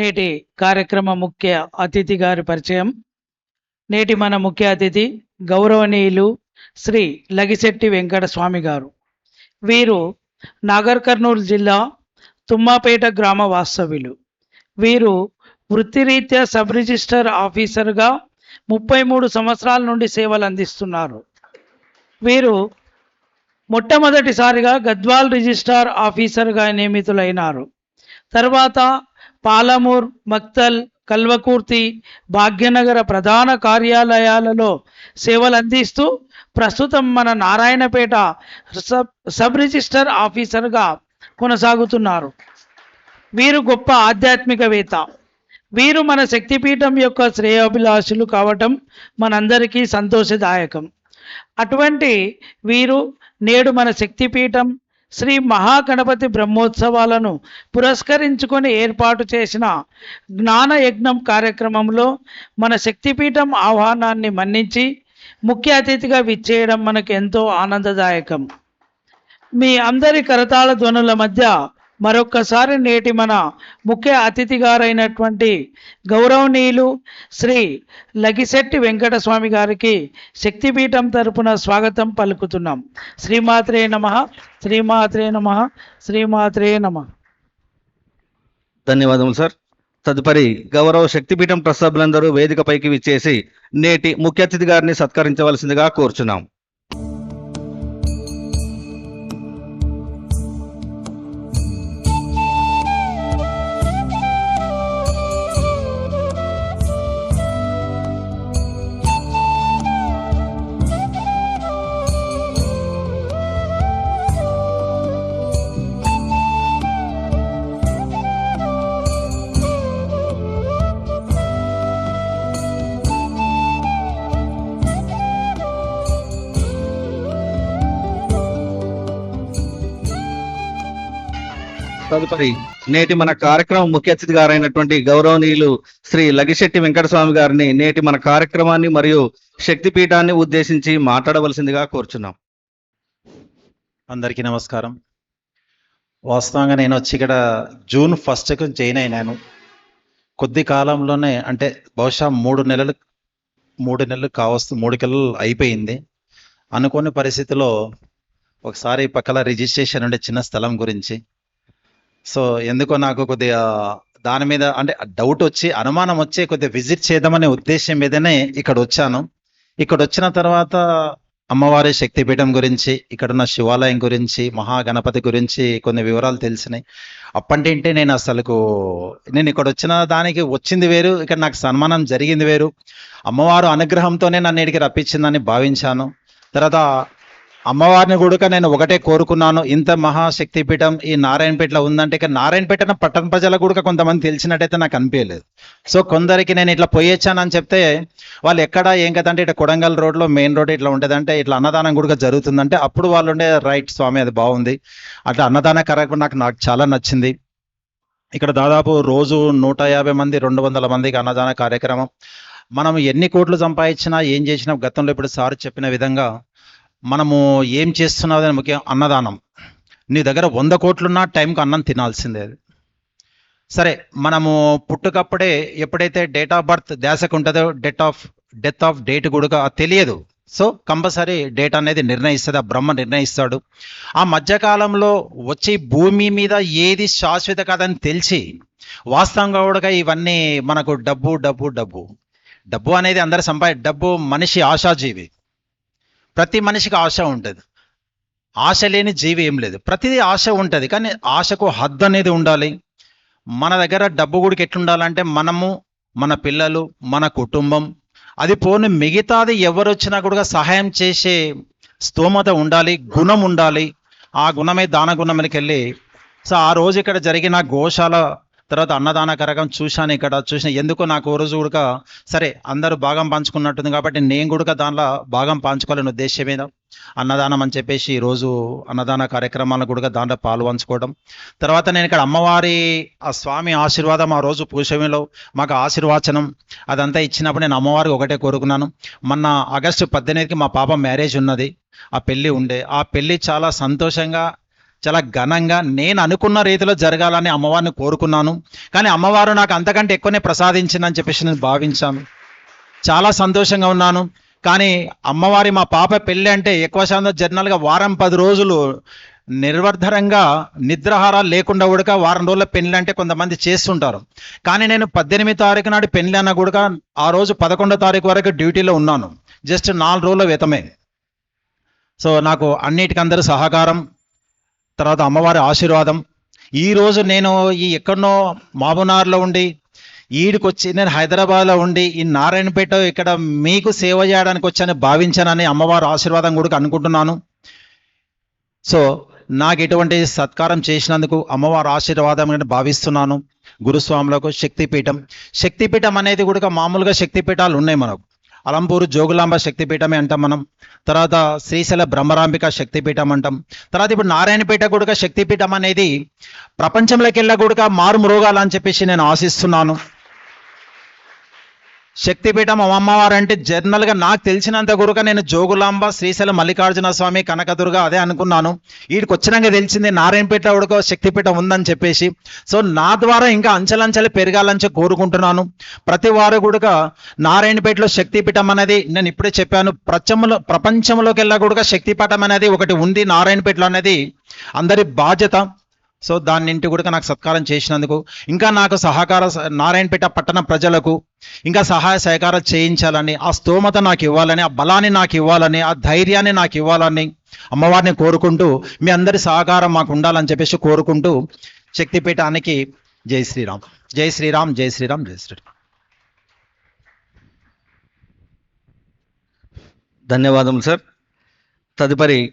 నేటి కార్యక్రమ ముఖ్య అతిథి గారి పరిచయం. నేటి మన ముఖ్య అతిథి గౌరవనీయులు శ్రీ లగిశెట్టి వెంకట స్వామి గారు. వీరు నాగర్ కర్నూలు జిల్లా తుమ్మాపేట గ్రామ వాస్తవ్యులు. వీరు వృత్తిరీత్యా సబ్ రిజిస్టర్ ఆఫీసర్గా ముప్పై మూడు సంవత్సరాల నుండి సేవలు అందిస్తున్నారు. వీరు మొట్టమొదటిసారిగా గద్వాల్ రిజిస్ట్రార్ ఆఫీసర్గా నియమితులైనారు. తర్వాత పాలమూర్ మక్తల్ కల్వకుర్తి భాగ్యనగర ప్రధాన కార్యాలయాలలో సేవలు అందిస్తూ ప్రస్తుతం మన నారాయణపేట సబ్ సబ్ రిజిస్టర్ ఆఫీసర్గా కొనసాగుతున్నారు. వీరు గొప్ప ఆధ్యాత్మికవేత్త. వీరు మన శక్తిపీఠం యొక్క శ్రేయోభిలాషులు కావటం మనందరికీ సంతోషదాయకం. అటువంటి వీరు నేడు మన శక్తిపీఠం శ్రీ మహాగణపతి బ్రహ్మోత్సవాలను పురస్కరించుకొని ఏర్పాటు చేసిన జ్ఞాన యజ్ఞం కార్యక్రమంలో మన శక్తిపీఠం ఆహ్వానాన్ని మన్నించి ముఖ్య అతిథిగా విచ్చేయడం మనకు ఎంతో ఆనందదాయకం. మీ అందరి కరతాళ ధ్వనుల మధ్య మరొక్కసారి నేటి మన ముఖ్య అతిథి గారైనటువంటి గౌరవనీయులు శ్రీ లగిశెట్టి వెంకటస్వామి గారికి శక్తిపీఠం తరపున స్వాగతం పలుకుతున్నాం. శ్రీమాత్రే నమ శ్రీమాత్రే నమ శ్రీమాత్రే నమ. ధన్యవాదములు సార్. తదుపరి గౌరవ శక్తిపీఠం ట్రస్ట్ సభ్యులందరూ వేదికపైకి విచ్చేసి నేటి ముఖ్య అతిథి గారిని సత్కరించవలసిందిగా కోరుచున్నాం. తదుపరి నేటి మన కార్యక్రమం ముఖ్య అతిథి గారైనటువంటి గౌరవనీయులు శ్రీ లగిశెట్టి వెంకటస్వామి గారిని నేటి మన కార్యక్రమాన్ని మరియు శక్తిపీఠాన్ని ఉద్దేశించి మాట్లాడవలసిందిగా కోరుచున్నాం. అందరికీ నమస్కారం. వాస్తవంగా నేను వచ్చి ఇక్కడ జూన్ ఫస్ట్కు జాయిన్ అయినాను. కొద్ది కాలంలోనే అంటే బహుశా మూడు నెలలు మూడు నెలలు కావస్తు మూడు నెలలు అయిపోయింది. అనుకోని పరిస్థితిలో ఒకసారి పక్కల రిజిస్ట్రేషన్ ఉండే చిన్న స్థలం గురించి సో ఎందుకో నాకు కొద్దిగా దాని మీద అంటే డౌట్ వచ్చి అనుమానం వచ్చి కొద్దిగా విజిట్ చేద్దామనే ఉద్దేశం మీదనే ఇక్కడ వచ్చాను. ఇక్కడ వచ్చిన తర్వాత అమ్మవారి శక్తిపీఠం గురించి ఇక్కడ ఉన్న శివాలయం గురించి మహాగణపతి గురించి కొన్ని వివరాలు తెలిసినాయి. అప్పటింటే నేను అసలుకు నేను ఇక్కడ వచ్చిన దానికి వచ్చింది వేరు ఇక్కడ నాకు సన్మానం జరిగింది వేరు. అమ్మవారు అనుగ్రహంతోనే నన్ను ఇక్కడికి రప్పించిందని భావించాను. తర్వాత అమ్మవారిని కూడా నేను ఒకటే కోరుకున్నాను. ఇంత మహాశక్తిపీఠం ఈ నారాయణపేటలో ఉందంటే ఇక నారాయణపేట పట్టణ ప్రజలకు కూడా కొంతమంది తెలిసినట్టయితే నాకు అనిపించలేదు. సో కొందరికి నేను ఇట్లా పోయొచ్చానని చెప్తే వాళ్ళు ఎక్కడ ఏం కదంటే ఇట్లా కొడంగల్ రోడ్లో మెయిన్ రోడ్ ఇట్లా ఉంటుందంటే ఇట్లా అన్నదానం కూడా జరుగుతుందంటే అప్పుడు వాళ్ళు ఉండే రైట్ స్వామి అది బాగుంది. అట్లా అన్నదాన కార్యక్రమం నాకు నాకు చాలా నచ్చింది. ఇక్కడ దాదాపు రోజు నూట యాభై మంది రెండు వందల మందికి అన్నదాన కార్యక్రమం. మనం ఎన్ని కోట్లు సంపాదించినా ఏం చేసినా గతంలో ఇప్పుడు సార్ చెప్పిన విధంగా మనము ఏం చేస్తున్నావు అని ముఖ్యం అన్నదానం. నీ దగ్గర వంద కోట్లున్నా టైంకి అన్నం తినాల్సిందే అది. సరే మనము పుట్టుకప్పుడే ఎప్పుడైతే డేట్ ఆఫ్ బర్త్ దేశకు ఉంటుందో date of death of date కూడా తెలియదు. సో కంపల్సరీ డేట్ అనేది నిర్ణయిస్తుంది ఆ బ్రహ్మ నిర్ణయిస్తాడు. ఆ మధ్యకాలంలో వచ్చి భూమి మీద ఏది శాశ్వత కాదని తెలిసి వాస్తవంగా కూడా ఇవన్నీ మనకు డబ్బు డబ్బు డబ్బు. డబ్బు అనేది అందరి సంపా డబ్బు మనిషి ఆశాజీవి. ప్రతి మనిషికి ఆశ ఉంటుంది. ఆశ లేని జీవి ఏం లేదు. ప్రతిదీ ఆశ ఉంటుంది. కానీ ఆశకు హద్దు అనేది ఉండాలి. మన దగ్గర డబ్బు కూడా ఎట్లుండాలంటే మనము మన పిల్లలు మన కుటుంబం. అది పోని మిగతాది ఎవరు వచ్చినా కూడా సహాయం చేసే స్తోమత ఉండాలి గుణం ఉండాలి. ఆ గుణమే దాన గుణంకి వెళ్ళి సో ఆ రోజు ఇక్కడ జరిగిన గోశాల తర్వాత అన్నదాన కరకం చూశాను ఇక్కడ చూసిన ఎందుకు నాకు ఓ రోజు కూడా సరే అందరూ భాగం పంచుకున్నట్టుంది కాబట్టి నేను కూడా దానిలో భాగం పంచుకోవాలని ఉద్దేశం మీద అన్నదానం అని చెప్పేసి ఈరోజు అన్నదాన కార్యక్రమాలను కూడా దాంట్లో పాలు పంచుకోవడం. తర్వాత నేను ఇక్కడ అమ్మవారి ఆ స్వామి ఆశీర్వాదం ఆ రోజు పూషమిలో మాకు ఆశీర్వాచనం అదంతా ఇచ్చినప్పుడు నేను అమ్మవారికి ఒకటే కోరుకున్నాను. మొన్న ఆగస్టు పద్దెనిమిదికి మా పాప మ్యారేజ్ ఉన్నది. ఆ పెళ్ళి ఉండే ఆ పెళ్ళి చాలా సంతోషంగా చాలా ఘనంగా నేను అనుకున్న రీతిలో జరగాలని అమ్మవారిని కోరుకున్నాను. కానీ అమ్మవారు నాకు అంతకంటే ఎక్కువనే ప్రసాదించిందని చెప్పేసి నేను భావించాను. చాలా సంతోషంగా ఉన్నాను. కానీ అమ్మవారి మా పాప పెళ్ళి అంటే ఎక్కువ శాతం జర్నల్గా వారం పది రోజులు నిర్వర్ధరంగా నిద్రాహారాలు లేకుండా కూడా వారం రోజుల పెళ్ళి అంటే కొంతమంది చేస్తుంటారు. కానీ నేను పద్దెనిమిది తారీఖు నాడు పెళ్ళి అన్న కూడా ఆ రోజు పదకొండో తారీఖు వరకు డ్యూటీలో ఉన్నాను. జస్ట్ నాలుగు రోజుల వేతమే సో నాకు అన్నిటికందరూ సహకారం. తర్వాత అమ్మవారి ఆశీర్వాదం. ఈరోజు నేను ఈ ఎక్కడనో మాబునార్లో ఉండి ఈడికి వచ్చి నేను హైదరాబాద్లో ఉండి ఈ నారాయణపేట ఇక్కడ మీకు సేవ చేయడానికి వచ్చాను భావించానని అమ్మవారి ఆశీర్వాదం కూడా అనుకుంటున్నాను. సో నాకు ఎటువంటి సత్కారం చేసినందుకు అమ్మవారి ఆశీర్వాదం భావిస్తున్నాను. గురుస్వాములకు శక్తిపీఠం. శక్తిపీఠం అనేది కూడా మామూలుగా శక్తిపీఠాలు ఉన్నాయి మనకు. అలంపూరు జోగులాంబ శక్తిపీఠమే అంటాం మనం. తర్వాత శ్రీశైల బ్రహ్మరాంబిక శక్తిపీఠం అంటాం. తర్వాత ఇప్పుడు నారాయణపేట కూడా శక్తిపీఠం అనేది ప్రపంచంలోకి వెళ్ళా కూడా మారు మ్రోగాలని చెప్పేసి నేను ఆశిస్తున్నాను. శక్తిపీఠం అమ్మవారు అంటే జనరల్గా నాకు తెలిసినంత గురుక నేను జోగులాంబ శ్రీశైలం మల్లికార్జున స్వామి కనకదుర్గ అదే అనుకున్నాను. వీడికి వచ్చినాక తెలిసింది నారాయణపేట కూడా శక్తిపీఠం ఉందని చెప్పేసి. సో నా ద్వారా ఇంకా అంచెలంచెలు పెరగాలని కోరుకుంటున్నాను. ప్రతి వారు కూడా నారాయణపేటలో శక్తిపీఠం అనేది నేను ఇప్పుడే చెప్పాను. ప్రపంచంలో ప్రపంచంలోకి వెళ్ళా కూడా శక్తిపీఠం అనేది ఒకటి ఉంది. నారాయణపేటలో అనేది అందరి బాధ్యత. సో దాన్నింటి కూడా నాకు సత్కారం చేసినందుకు. ఇంకా నాకు సహకార నారాయణపేట పట్టణ ప్రజలకు ఇంకా సహాయ సహకారాలు చేయించాలని ఆ స్తోమత నాకు ఇవ్వాలని ఆ బలాన్ని నాకు ఇవ్వాలని ఆ ధైర్యాన్ని నాకు ఇవ్వాలని అమ్మవారిని కోరుకుంటూ మీ అందరి సహకారం మాకు ఉండాలని చెప్పేసి కోరుకుంటూ శక్తిపీఠానికి జై శ్రీరామ్. జై శ్రీరామ్ జై శ్రీరామ్ జై శ్రీరామ్. ధన్యవాదములు సార్. తదుపరి